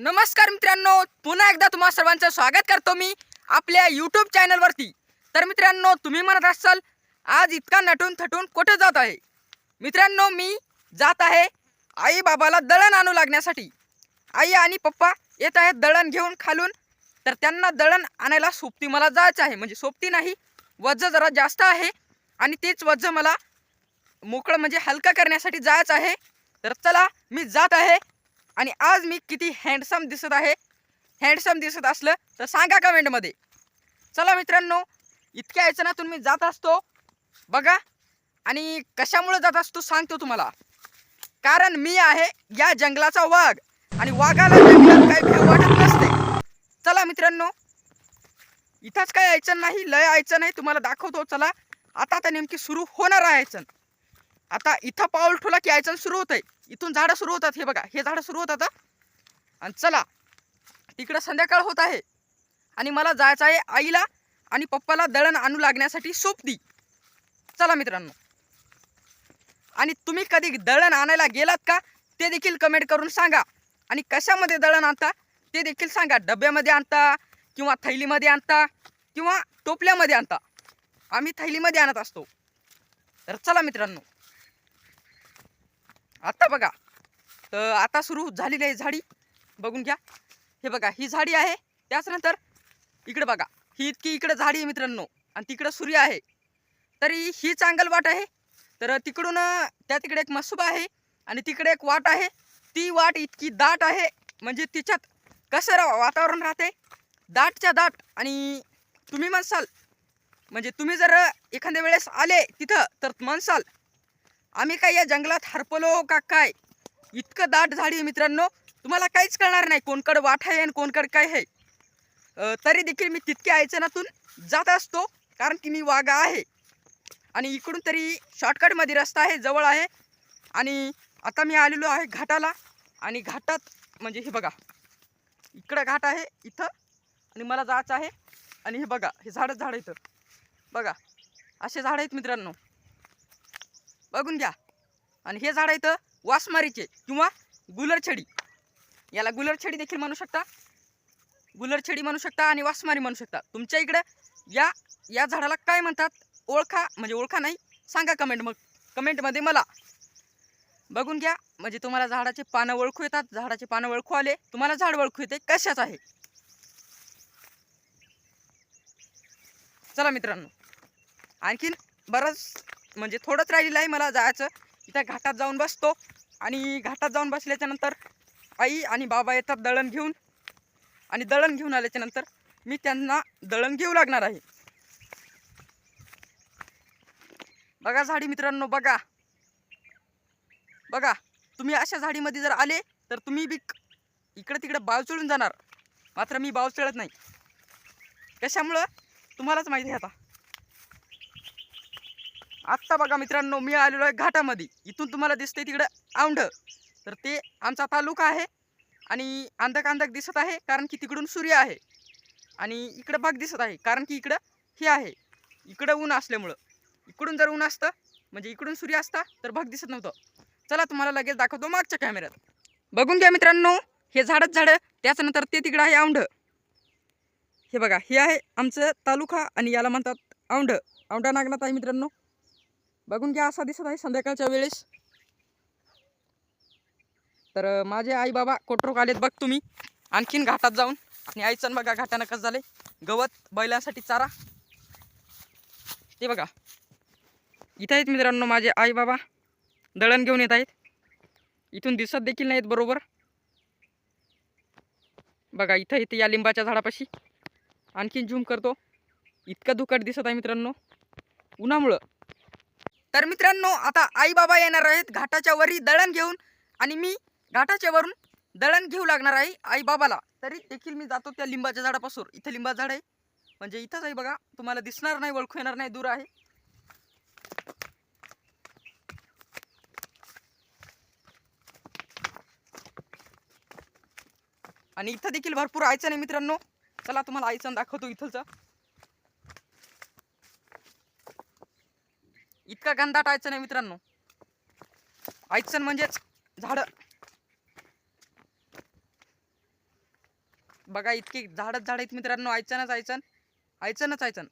नमस्कार मित्रांनो पुन्हा एकदा तुम्हा सर्वांचं स्वागत करतो मी आपल्या यूट्यूब चॅनलवरती तर मित्रांनो तुम्ही म्हणत असाल आज इतका नटून थटून कुठे जात आहे? मित्रांनो मी जात आहे आई बाबाला दळण आणू लागण्यासाठी. आई आणि पप्पा येत आहेत दळण घेऊन खालून. तर त्यांना दळण आणायला सोबती मला जायचं आहे. म्हणजे सोबती नाही वज्ज जरा जास्त आहे आणि तेच वज्ज मला मोकळं म्हणजे हलकं करण्यासाठी जायचं आहे. तर चला मी जात आहे. आणि आज मी किती हँडसम दिसत आहे. हँडसम दिसत असलं तर सांगा कमेंटमध्ये चला मित्रांनो इतक्या याचनातून मी जात असतो. बघा आणि कशामुळे जात असतो सांगतो तुम्हाला. कारण मी आहे या जंगलाचा वाघ आणि वाघाला जंगलात काही भेव वाटत नसते. चला मित्रांनो इथंच काय यायचं नाही लय यायचं नाही तुम्हाला दाखवतो चला. आता आता नेमकी सुरू होणार आहे यायचं. आता इथं पाऊल ठोला की यायचं सुरू होत आहे इथून झाडं सुरू होतात हे बघा. हे झाडं सुरू होतात आणि चला तिकडं संध्याकाळ होत आहे. आणि मला जायचं आहे आईला आणि पप्पाला दळण आणू लागण्यासाठी सोबती चला मित्रांनो. आणि तुम्ही कधी दळण आणायला गेलात का? ते देखील कमेंट करून सांगा. आणि कशामध्ये दळण आणता? ते देखील सांगा. डब्यामध्ये आणता किंवा थैलीमध्ये आणता किंवा टोपल्यामध्ये आणता. आम्ही थैलीमध्ये आणत असतो. तर चला मित्रांनो. आत्ता बघा. तर आता सुरू झालेली आहे झाडी. बघून घ्या. हे बघा ही झाडी आहे. त्याचनंतर इकडे बघा. ही इतकी इकडं झाडी आहे मित्रांनो. आणि तिकडं सूर्य आहे. तरी ही चांगल वाट आहे. तर तिकडून त्या तिकडे एक मसुबा आहे. आणि तिकडे एक वाट आहे. ती वाट इतकी दाट आहे. म्हणजे तिच्यात कसं रा वातावरण राहते? दाटच्या दाट. आणि तुम्ही म्हणसाल म्हणजे तुम्ही जर एखाद्या वेळेस आले तिथं तर म्हणसाल आम्ही काय या जंगलात हरपलो का काय? इतकं दाट झाडी आहे मित्रांनो. तुम्हाला काहीच कळणार नाही कोणकडं वाट आहे आणि कोणकडं काय आहे. तरी देखील मी तितक्या आयचनातून जात असतो कारण की मी वाघा आहे. आणि इकडून तरी शॉर्टकटमध्ये रस्ता आहे जवळ आहे. आणि आता मी आलेलो आहे घाटाला. आणि घाटात म्हणजे हे बघा इकडं घाट आहे इथं. आणि मला जायचं आहे. आणि हे बघा हे झाडंच झाड इथं बघा असे झाडं आहेत मित्रांनो. बघून घ्या. आणि हे झाड इथं वासमारीचे किंवा गुलरछडी. याला गुलरछडी देखील म्हणू शकता. गुलरछडी म्हणू शकता आणि वासमारी म्हणू शकता. तुमच्या इकडं या या झाडाला काय म्हणतात? ओळखा म्हणजे ओळखा नाही सांगा कमेंट मग. कमेंटमध्ये मला. बघून घ्या. म्हणजे तुम्हाला झाडाचे पानं ओळखू येतात. झाडाचे पानं ओळखू आले. तुम्हाला झाड ओळखू येते. कशाच आहे? चला मित्रांनो. आणखीन बरंच म्हणजे थोडंच राहिलेलं आहे मला जायचं. इथं घाटात जाऊन बसतो. आणि घाटात जाऊन बसल्याच्या नंतर आई आणि बाबा येतात दळण घेऊन. आणि दळण घेऊन आल्याच्यानंतर मी त्यांना दळण घेऊ लागणार आहे. बघा झाडी मित्रांनो बघा. बघा तुम्ही अशा झाडीमध्ये जर आले तर तुम्ही बी इकडं तिकडं बाव चळून जाणार. मात्र मी बाव चढत नाही. कशामुळं? तुम्हालाच माहिती आहे आता. आत्ता बघा मित्रांनो मी आलेलो आहे घाटामध्ये. इथून तुम्हाला दिसते तिकडं औंढ. तर ते आमचा तालुका आहे आणि अंधक अंधक दिसत आहे कारण की तिकडून सूर्य आहे. आणि इकडं भाग दिसत आहे कारण की इकडं हे आहे. इकडं ऊन असल्यामुळं. इकडून जर ऊन असतं म्हणजे इकडून सूर्य असता तर भाग दिसत नव्हतं. चला तुम्हाला लगेच दाखवतो मागच्या कॅमेऱ्यात. बघून घ्या मित्रांनो हे झाडच झाडं त्याच्यानंतर ते तिकडं आहे औंढ. हे बघा हे आहे आमचं तालुका आणि याला म्हणतात औंढ. औंढा नागनाथ आहे मित्रांनो. बघून घ्या असा दिसत आहे संध्याकाळच्या वेळेस. तर माझे आई बाबा कोटरोक आलेत बघ तुम्ही. आणखीन घाटात जाऊन. आणि आईचं बघा घाटानं कसं झाले गवत बैलांसाठी चारा. ते बघा. इथं आहेत मित्रांनो माझे आई बाबा. दळण घेऊन येत आहेत. इथून दिसत देखील नाहीत बरोबर. बघा इथं इथे या लिंबाच्या झाडापाशी. आणखीन झूम करतो. इतकं धुकट दिसत आहे मित्रांनो. उन्हामुळं. तर मित्रांनो आता आई बाबा येणार आहेत. घाटाच्या वरी दळण घेऊन आणि मी घाटाच्या वरून दळण घेऊ लागणार आहे आई बाबाला तरी देखील मी जातो त्या लिंबाच्या झाडापासून. इथं लिंबा झाड आहे. म्हणजे इथंच आहे बघा. तुम्हाला दिसणार नाही ओळखू येणार नाही. दूर आहे. आणि इथं देखील भरपूर आयचं नाही मित्रांनो. चला तुम्हाला आयचं दाखवतो इथलचं. इतका गंधाट आयचं नाही मित्रांनो. आयचन म्हणजेच झाडं. बघा इतकी झाडच झाड आहेत मित्रांनो. आयचनच आयचन आयचनच आयचन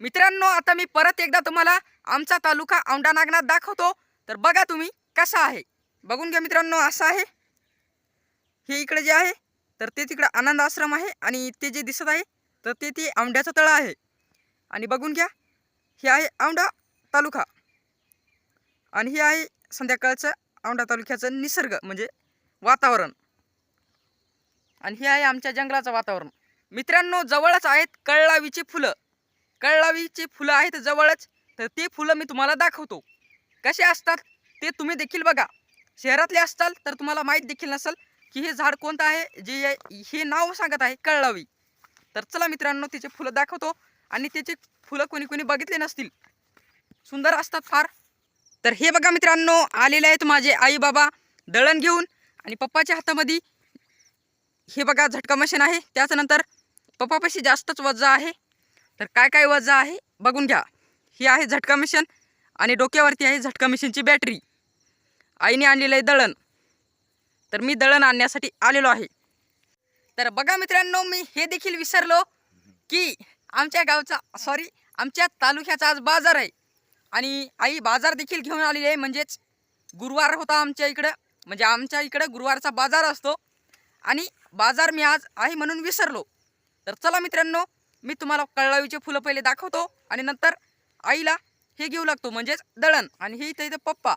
मित्रांनो आता मी परत एकदा तुम्हाला आमचा तालुका औंढा नागनाथ दाखवतो. तर बघा तुम्ही कसा आहे. बघून घ्या मित्रांनो असं आहे. हे इकडे जे आहे तर ते तिकडे आनंद आश्रम आहे आणि ते जे दिसत आहे तर ते ते औंढ्याचं तळं आहे. आणि बघून घ्या हे आहे औंढा तालुका. आणि हे आहे संध्याकाळचं औंढा तालुक्याचं निसर्ग म्हणजे वातावरण. आणि हे आहे आमच्या जंगलाचं वातावरण. मित्रांनो जवळच आहेत कळलावीची फुलं. कळलावीची फुलं आहेत जवळच तर ते फुलं मी तुम्हाला दाखवतो. कसे असतात ते तुम्ही देखील बघा. शहरातले असाल तर तुम्हाला माहीत देखील नसेल की हे झाड कोणतं आहे? जे हे- नाव सांगत आहे कळलावी तर चला मित्रांनो त्याचे फुलं दाखवतो आणि त्याचे फुलं कोणी कोणी बघितले नसतील. सुंदर असतात फार. तर हे बघा मित्रांनो आलेले आहेत माझे आई बाबा दळण घेऊन आणि पप्पाच्या हातामध्ये हे बघा झटका मशीन आहे. त्याच्यानंतर पप्पापाशी जास्तच वजा आहे. तर काय काय वजा आहे? बघून घ्या. ही आहे झटका मशीन आणि डोक्यावरती आहे झटका मशीनची बॅटरी आईने आणलेलं आहे दळण. तर मी दळण आणण्यासाठी आलेलो आहे. तर बघा मित्रांनो मी हे देखील विसरलो की आमच्या गावचा सॉरी आमच्या तालुक्याचा आज बाजार आहे. आणि आई बाजार देखील घेऊन आलेली आहे. म्हणजेच गुरुवार होता आमच्या इकडं. म्हणजे आमच्या इकडं गुरुवारचा बाजार असतो. आणि बाजार मी आज आहे म्हणून विसरलो. तर चला मित्रांनो मी तुम्हाला कळलावीचे फुलं पहिले दाखवतो. आणि नंतर आईला हे घेऊ लागतो. म्हणजेच दळण. आणि हे इथं इथं पप्पा.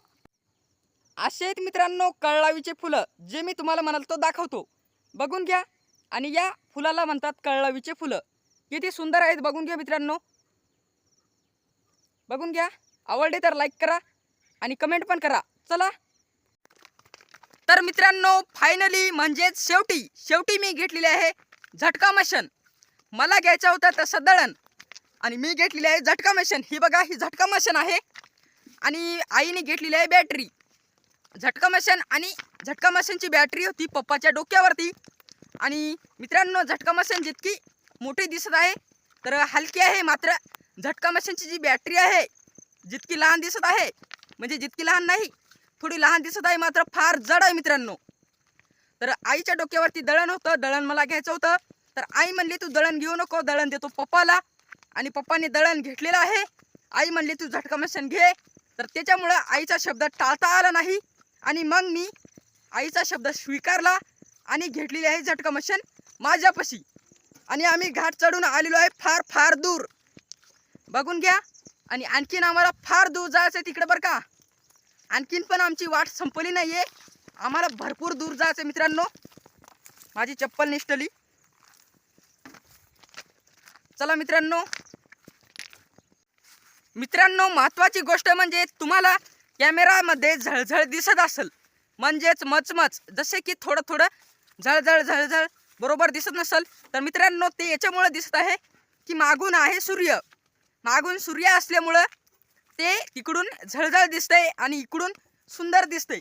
असे आहेत मित्रांनो कळलावीचे फुलं जे मी तुम्हाला म्हणाल तो दाखवतो. बघून घ्या. आणि या फुलाला म्हणतात कळलावीचे फुलं. किती सुंदर आहेत बघून घ्या मित्रांनो. बघून घ्या. आवडले तर लाईक करा आणि कमेंट पण करा. चला. तर मित्रांनो फायनली म्हणजेच शेवटी शेवटी मी घेतलेली आहे झटका मशन मला घ्यायचं होतं तसं दळण. आणि मी घेतलेली आहे झटका मशन ही बघा ही झटका मशन आहे. आणि आईने घेतलेली आहे बॅटरी झटका मशीन आणि झटका मशीनची बॅटरी होती पप्पाच्या डोक्यावरती. आणि मित्रांनो झटका मशीन जितकी मोठी दिसत आहे तर हलकी आहे मात्र झटका मशीनची जी बॅटरी आहे जितकी लहान दिसत आहे म्हणजे जितकी लहान नाही थोडी लहान दिसत आहे मात्र फार जड आहे मित्रांनो. तर आईच्या डोक्यावरती दळण होतं दळण मला घ्यायचं होतं. तर आई म्हणली तू दळण घेऊ नको दळण देतो पप्पाला. आणि पप्पाने दळण घेतलेलं आहे. आई म्हणली तू झटका मशीन घे. तर त्याच्यामुळं आईचा शब्द टाळता आला नाही. आणि मग मी आईचा शब्द स्वीकारला आणि घेतलेली आहे झटका मशीन माझ्यापाशी. आणि आम्ही घाट चढून आलेलो आहे फार फार दूर. बघून घ्या. आणि आणखीन आम्हाला फार दूर जायचं आहे तिकडे बरं का. आणखीन पण आमची वाट संपली नाही आहे आम्हाला भरपूर दूर जायचं आहे मित्रांनो. माझी चप्पल निष्ठली. चला मित्रांनो. मित्रांनो महत्त्वाची गोष्ट म्हणजे तुम्हाला कॅमेरामध्ये झळझळ दिसत असेल. म्हणजेच मचमच. जसे की थोडं थोडं झळझळ झळझळ बरोबर दिसत नसेल. तर मित्रांनो ते याच्यामुळं दिसत आहे की मागून आहे सूर्य. मागून सूर्य असल्यामुळं ते इकडून झळझळ दिसतंय आणि इकडून सुंदर दिसतंय.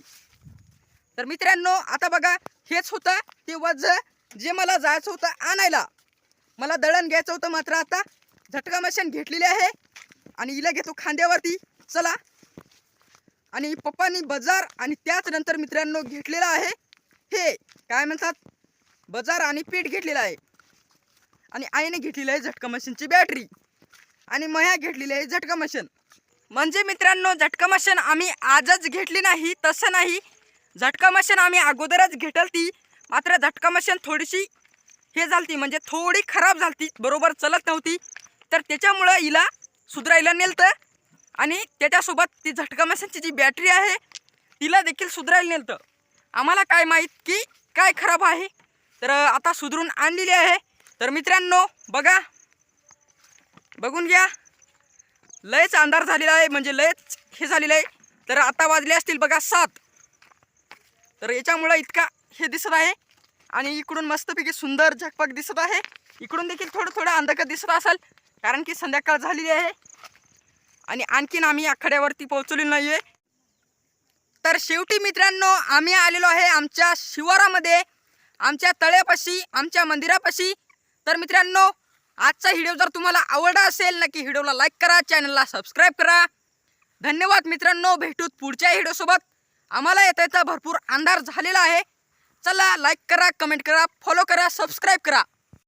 तर मित्रांनो आता बघा हेच होतं ते वज जे मला जायचं होतं आणायला. मला दळण घ्यायचं होतं मात्र आता झटका मशीन घेतलेली आहे आणि हिला घेतो खांद्यावरती. चला आणि पप्पानी बाजार आणि त्याच नंतर मित्रांनो घेतलेलं आहे. हे काय म्हणतात? बाजार आणि पीठ घेतलेलं आहे. आणि आईने घेतलेली आहे झटका मशीनची बॅटरी आणि मया घेतलेली आहे झटका मशीन म्हणजे मित्रांनो झटका मशीन आम्ही आजच घेतली नाही तसं नाही. झटका मशीन आम्ही अगोदरच घेतल ती. मात्र झटका मशीन थोडीशी हे झालती म्हणजे थोडी खराब झालती. बरोबर चलत नव्हती. तर त्याच्यामुळं हिला सुधरायला नेलतं. आणि त्याच्यासोबत ती झटका मशीनची जी बॅटरी आहे तिला देखील सुधारायला नेलतं. आम्हाला काय माहीत की काय खराब आहे? तर आता सुधरून आणलेली आहे. तर मित्रांनो बघा. बघून घ्या. लयच अंधार झालेला आहे म्हणजे लयच हे झालेलं आहे. तर आता वाजले असतील बघा सात. तर याच्यामुळं इतका हे दिसत आहे. आणि इकडून मस्तपैकी सुंदर झकपक दिसत आहे. इकडून देखील थोडं थोडं अंधकार दिसत असेल कारण की संध्याकाळ झालेली आहे. आणि आणखीन आम्ही आखाड्यावरती पोहोचलेलो नाही आहे तर शेवटी मित्रांनो आम्ही आलेलो आहे आमच्या शिवारामध्ये आमच्या तळ्यापाशी आमच्या मंदिरापाशी. तर मित्रांनो आजचा व्हिडिओ जर तुम्हाला आवडला असेल नक्की व्हिडिओला लाईक करा चॅनलला सबस्क्राईब करा. धन्यवाद मित्रांनो भेटूत पुढच्या व्हिडिओसोबत आम्हाला येता येता भरपूर अंधार झालेला आहे. चला लाईक करा कमेंट करा फॉलो करा सबस्क्राईब करा.